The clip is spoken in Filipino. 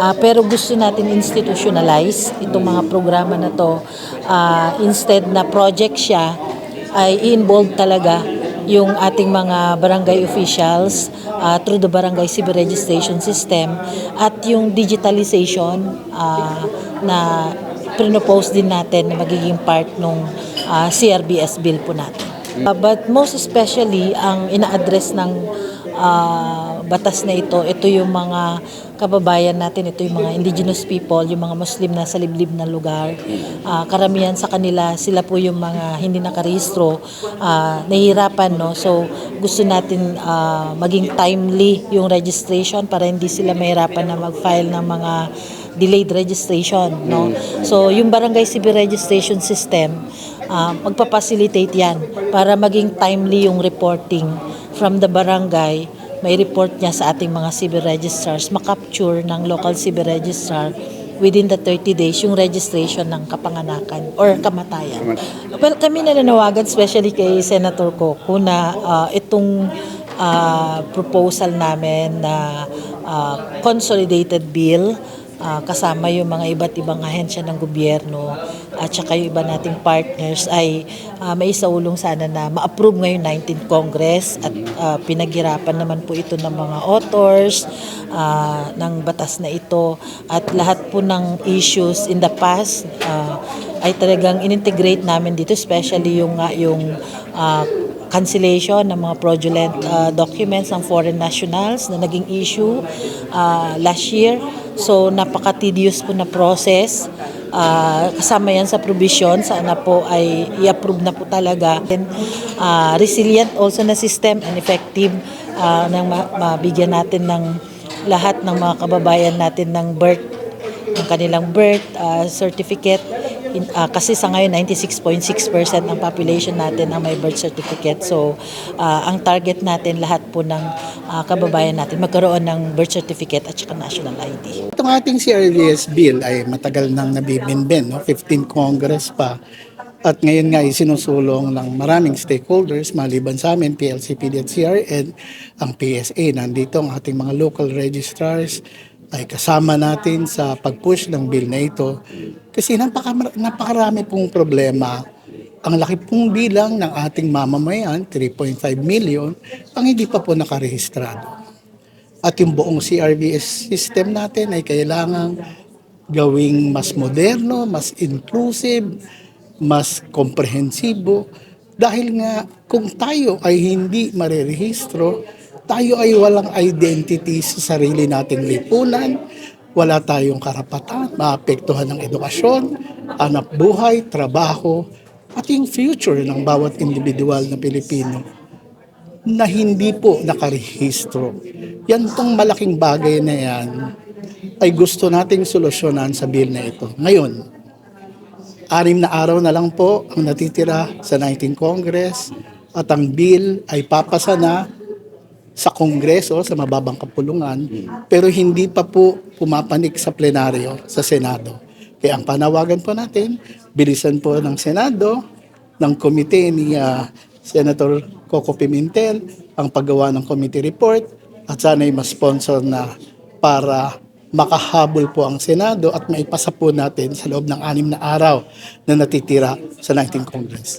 Ah, pero gusto natin institutionalize itong mga programa na to. Ah, instead na project siya, ay i-involve talaga yung ating mga barangay officials ah, through the barangay civil registration system at yung digitalization ah, na pinopose din natin na magiging part nung ah, CRBS bill po natin. Ah, but most especially, ang ina-address ng ah, batas na ito, ito yung mga kababayan natin, ito yung mga indigenous people, yung mga Muslim na sa liblib na lugar. Ah, karamihan sa kanila, sila po yung mga hindi nakarehistro, ah, nahihirapan, no? So, gusto natin ah, maging timely yung registration para hindi sila mahirapan na mag-file ng mga delayed registration, no? So, yung barangay civil registration system, ah, magpapacilitate yan para maging timely yung reporting from the barangay may report niya sa ating mga civil registrars, makapture ng local civil registrar within the 30 days yung registration ng kapanganakan or kamatayan. Well, kami nananawagan especially kay Senator Coco na ah, itong ah, proposal namin na ah, consolidated bill ah, kasama yung mga iba't ibang ahensya ng gobyerno at saka yung iba nating partners ay ah, may isaulong sana na ma-approve ngayon 19th Congress at ah, pinaghirapan naman po ito ng mga authors ah, ng batas na ito at lahat po ng issues in the past ah, ay talagang inintegrate namin dito especially yung nga yung ah, cancellation ng mga fraudulent uh, documents ng foreign nationals na naging issue uh, last year. So napaka-tedious po na process. Uh, kasama yan sa provision. Sana po ay i-approve na po talaga. And, uh, resilient also na system and effective uh, nang ma- mabigyan natin ng lahat ng mga kababayan natin ng birth ng kanilang birth uh, certificate In- ah, kasi sa ngayon 96.6% ng population natin ang may birth certificate. So ah, ang target natin lahat po ng ah, kababayan natin magkaroon ng birth certificate at saka national ID. Itong ating CRDS bill ay matagal nang nabibinbin, no? 15 Congress pa. At ngayon nga ay sinusulong ng maraming stakeholders, maliban sa amin, PLCPD at CRN, ang PSA. Nandito ang ating mga local registrars ay kasama natin sa pag-push ng bill na ito. Kasi napaka, napakarami pong problema. Ang laki pong bilang ng ating mamamayan, 3.5 million, ang hindi pa po nakarehistrado. At yung buong CRBS system natin ay kailangan gawing mas moderno, mas inclusive, mas komprehensibo. Dahil nga kung tayo ay hindi marerehistro, tayo ay walang identity sa sarili nating lipunan, wala tayong karapatan, maapektuhan ng edukasyon, anak buhay, trabaho, at yung future ng bawat individual na Pilipino na hindi po nakarehistro. Yan tong malaking bagay na yan ay gusto nating solusyonan sa bill na ito. Ngayon, anim na araw na lang po ang natitira sa 19 Congress at ang bill ay papasa na sa Kongreso, sa mababang kapulungan, pero hindi pa po pumapanik sa plenaryo sa Senado. Kaya ang panawagan po natin, bilisan po ng Senado, ng komite ni ah, Senator Coco Pimentel, ang paggawa ng committee report, at sana'y ma-sponsor na para makahabol po ang Senado at maipasa po natin sa loob ng anim na araw na natitira sa 19 Congress.